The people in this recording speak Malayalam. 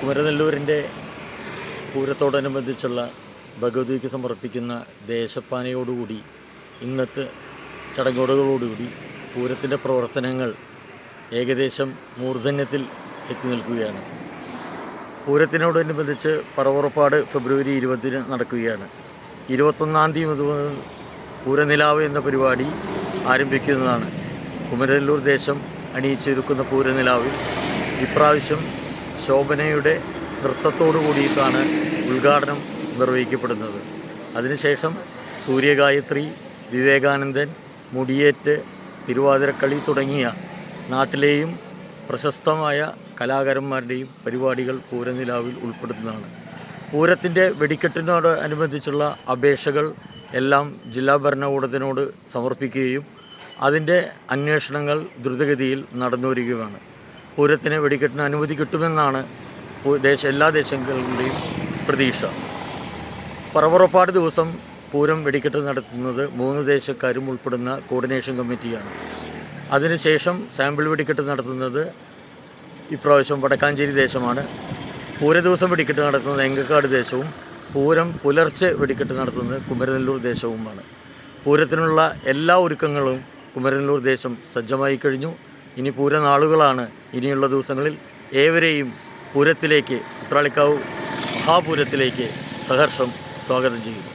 കുമരനെല്ലൂരിന്റെ പൂരത്തോടനുബന്ധിച്ചുള്ള ഭഗവതിക്ക് സമർപ്പിക്കുന്ന ദേശപ്പാനയോടുകൂടി ഇന്നത്തെ ചടങ്ങോടുകളോടുകൂടി പൂരത്തിന്റെ പ്രവർത്തനങ്ങൾ ഏകദേശം മൂർധന്യത്തിൽ എത്തി നിൽക്കുകയാണ്. പൂരത്തിനോടനുബന്ധിച്ച് പറവുറപ്പാട് ഫെബ്രുവരി ഇരുപതിന് നടക്കുകയാണ്. ഇരുപത്തൊന്നാം തീയതി മുതൽ പൂരനിലാവ് എന്ന പരിപാടി ആരംഭിക്കുന്നതാണ്. കുമരനെല്ലൂർ ദേശം അണിയിച്ചൊരുക്കുന്ന പൂരനിലാവിൽ ഇപ്രാവശ്യം ശോഭനയുടെ നൃത്തത്തോടു കൂടിയിട്ടാണ് ഉദ്ഘാടനം നിർവഹിക്കപ്പെടുന്നത്. അതിനുശേഷം സൂര്യഗായത്രി വിവേകാനന്ദൻ മുടിയേറ്റ് തിരുവാതിരക്കളി തുടങ്ങിയ നാട്ടിലെയും പ്രശസ്തമായ കലാകാരന്മാരുടെയും പരിപാടികൾ പൂരനിലാവിൽ ഉൾപ്പെടുന്നതാണ്. പൂരത്തിന്റെ വെടിക്കെട്ടിനോട് അനുബന്ധിച്ചുള്ള അപേക്ഷകൾ എല്ലാം ജില്ലാ ഭരണകൂടത്തിനോട് സമർപ്പിക്കുകയും അതിന്റെ അന്വേഷണങ്ങൾ ദ്രുതഗതിയിൽ നടന്നു വരികയുമാണ് പൂരത്തിന് വെടിക്കെട്ടിന് അനുമതി കിട്ടുമെന്നാണ് എല്ലാ ദേശങ്ങളുടെയും പ്രതീക്ഷ. പറവറപ്പാട് ദിവസം പൂരം വെടിക്കെട്ട് നടത്തുന്നത് മൂന്ന് ദേശക്കാരും ഉൾപ്പെടുന്ന കോർഡിനേഷൻ കമ്മിറ്റിയാണ്. അതിനുശേഷം സാമ്പിൾ വെടിക്കെട്ട് നടത്തുന്നത് ഇപ്രാവശ്യം വടക്കാഞ്ചേരി ദേശമാണ്. പൂര ദിവസം വെടിക്കെട്ട് നടത്തുന്നത് എങ്കക്കാട് ദേശവും പൂരം പുലർച്ചെ വെടിക്കെട്ട് നടത്തുന്നത് കുമരനെല്ലൂർ ദേശവുമാണ്. പൂരത്തിനുള്ള എല്ലാ ഒരുക്കങ്ങളും കുമരനെല്ലൂർ ദേശം സജ്ജമായി കഴിഞ്ഞു ഇനി പൂരനാളുകളാണ് ഇനിയുള്ള ദിവസങ്ങളിൽ ഏവരെയും പൂരത്തിലേക്ക് ഉത്രാളിക്കാവ് മഹാപൂരത്തിലേക്ക് സഹർഷം സ്വാഗതം ചെയ്യുന്നു.